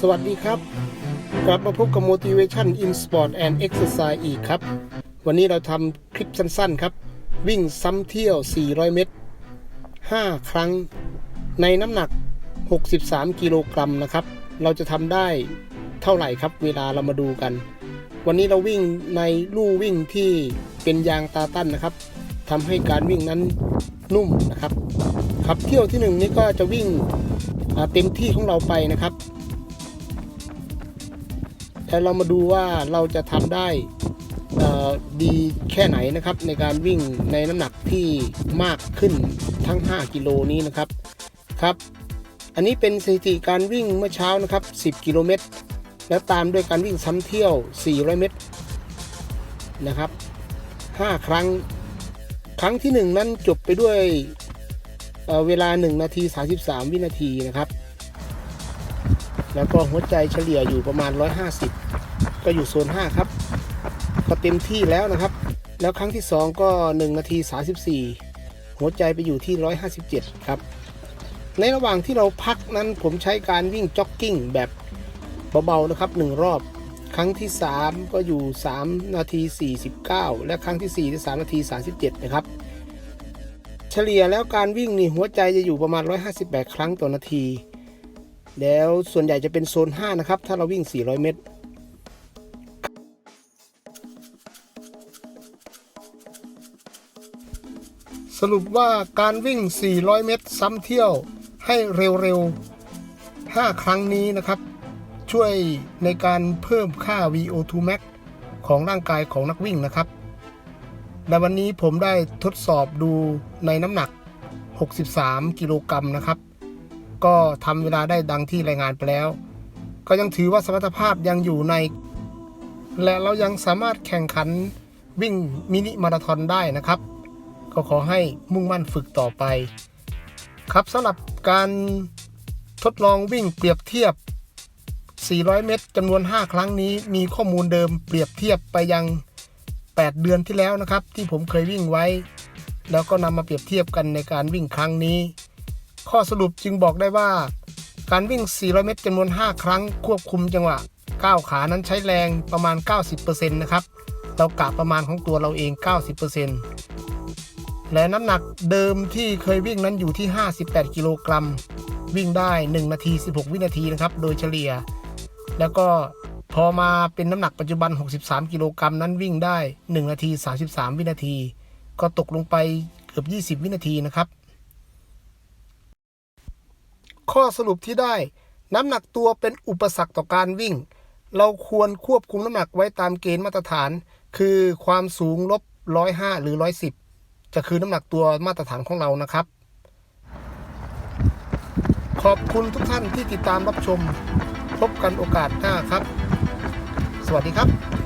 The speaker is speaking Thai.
สวัสดีครับ กลับมาพบกับ Motivation in Sport and Exercise อีกครับ วันนี้เราทำคลิปสั้นๆครับ วิ่งซ้ำเที่ยว 400 เมตร 5 ครั้ง ในน้ำหนัก 63 กิโลกรัมนะครับ เราจะทำได้เท่าไหร่ครับ เวลาเรามาดูกัน วันนี้เราวิ่งในลู่วิ่งที่เป็นยางตาตั้นนะครับทำให้การวิ่งนั้นนุ่มนะครับครับเที่ยวที่หนึ่งนี้ก็จะวิ่งเต็มที่ของเราไปนะครับ แล้วเรามาดูว่าเราจะทำได้ดีแค่ไหนนะครับ ในการวิ่งในน้ำหนักที่มากขึ้นทั้ง 5 กิโลนี้นะครับครับ อันนี้เป็นสถิติการวิ่งเมื่อเช้านะครับ 10 กิโลเมตร แล้วตามด้วยการวิ่งซ้ำเที่ยว 400 เมตรนะครับ 5 ครั้งครั้งที่ 1 นั้นจบไปด้วยเเวลา 1 นาที 33 วินาทีนะครับ แล้วก็หัวใจเฉลี่ยอยู่ประมาณ 150 ก็อยู่โซน 5 ครับ ก็เต็มที่แล้วนะครับ แล้วครั้งที่ 2 ก็ 1 นาที 34 หัวใจไปอยู่ที่ 157 ครับ ในระหว่างที่เราพักนั้นผมใช้การวิ่งจ็อกกิ้งแบบเบาๆนะครับ 1 รอบ ครั้งที่ 3 ก็อยู่ 3 นาที 49 และครั้งที่4ที่3นาที 37 นะครับเฉลี่ยแล้วการวิ่งนี่หัวใจจะอยู่ประมาณ 158 ครั้งต่อนาที แล้วส่วนใหญ่จะเป็นโซน 5 นะครับ ถ้าเราวิ่ง 400 เมตร สรุปว่าการวิ่ง 400 เมตร ซ้ำเที่ยวให้เร็วๆ 5 ครั้งนี้นะครับ ช่วยในการเพิ่มค่า VO2 max ของร่างกายของนักวิ่งนะครับและวันนี้ผมได้ทดสอบดูในน้ำหนัก 63 กิโลกรัมนะครับ ก็ทำเวลาได้ดังที่รายงานไปแล้ว ก็ยังถือว่าสมรรถภาพยังอยู่ใน และเรายังสามารถแข่งขันวิ่งมินิมาราธอนได้นะครับ ก็ขอให้มุ่งมั่นฝึกต่อไป ครับสำหรับการทดลองวิ่งเปรียบเทียบ 400 เมตรจำนวน 5 ครั้งนี้มีข้อมูลเดิมเปรียบเทียบไปยัง 8 เดือนที่แล้วนะครับ ที่ผมเคยวิ่งไว้ แล้วก็นำมาเปรียบเทียบกันในการวิ่งครั้งนี้ ข้อสรุปจึงบอกได้ว่า การวิ่ง 400 เมตรจำนวน 5 ครั้งควบคุมจังหวะก้าวขานั้นใช้แรงประมาณ 90%นะครับเรากะประมาณของตัวเราเอง 90%และน้ำหนักเดิมที่เคยวิ่งนั้นอยู่ที่ 58 กิโลกรัม วิ่งได้ 1 นาที 16 วินาทีนะครับ โดยเฉลี่ย แล้วก็พอมาเป็นน้ำหนักปัจจุบัน 63 กิโลกรัมนั้นวิ่งได้ 1 นาที 33 วินาที ก็ตกลงไปเกือบ 20 วินาทีนะครับ ข้อสรุปที่ได้ น้ำหนักตัวเป็นอุปสรรคต่อการวิ่ง เราควรควบคุมน้ำหนักไว้ตามเกณฑ์มาตรฐาน คือความสูงลบ105 หรือ 110 จะคือน้ำหนักตัวมาตรฐานของเรานะครับ ขอบคุณทุกท่านที่ติดตามรับชม พบกันโอกาสหน้าครับ สวัสดีครับ